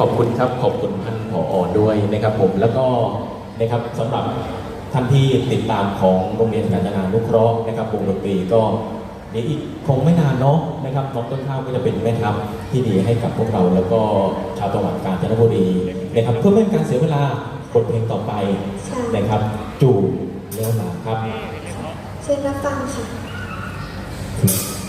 ขอบคุณครับขอบคุณท่านผอด้วยนะครับผมแล้วก็นะครับสำหรับท่านที่ติดตามของโรงเรียนการจนานุเคราะห์นะครับวงดนตรีก็เดี๋ยวอีกคงไม่นานเนาะนะครับน้องต้นข้าวก็จะเป็นแม่ทัพที่ดีให้กับพวกเรา แล้วก็ชาวจังหวัดกาญจนบุรีนะครับเพื่อไม่ให้การเสียเวลาบทเพลงต่อไปใช่นะครับ จูบแล้วหลาครับ เชิญรับฟังค่ะ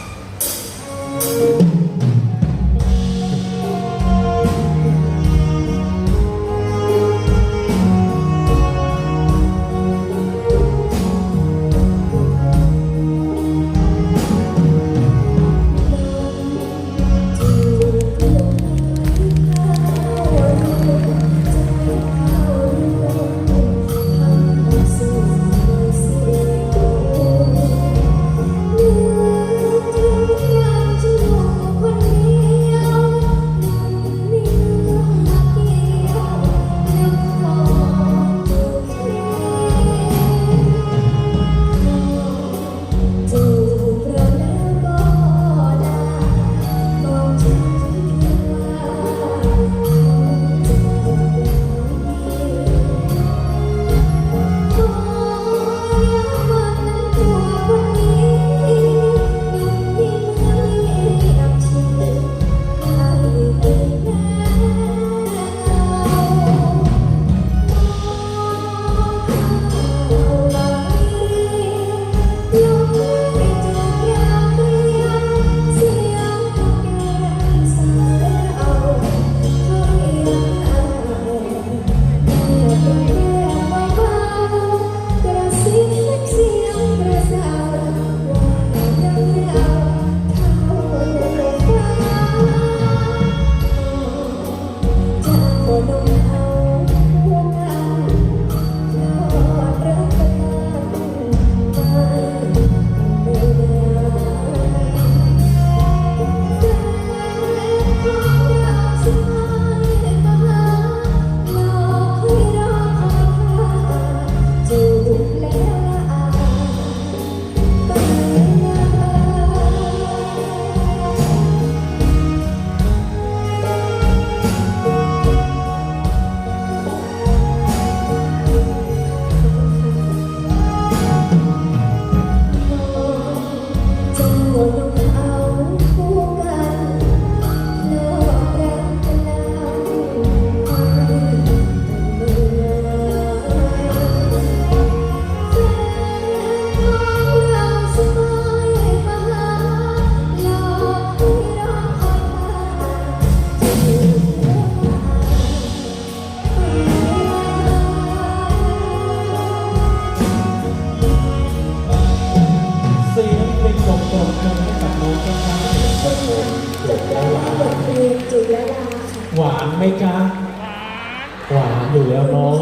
จูบและลาค่ะ หวานไหมจ๊ะ หวานอยู่แล้วเนาะ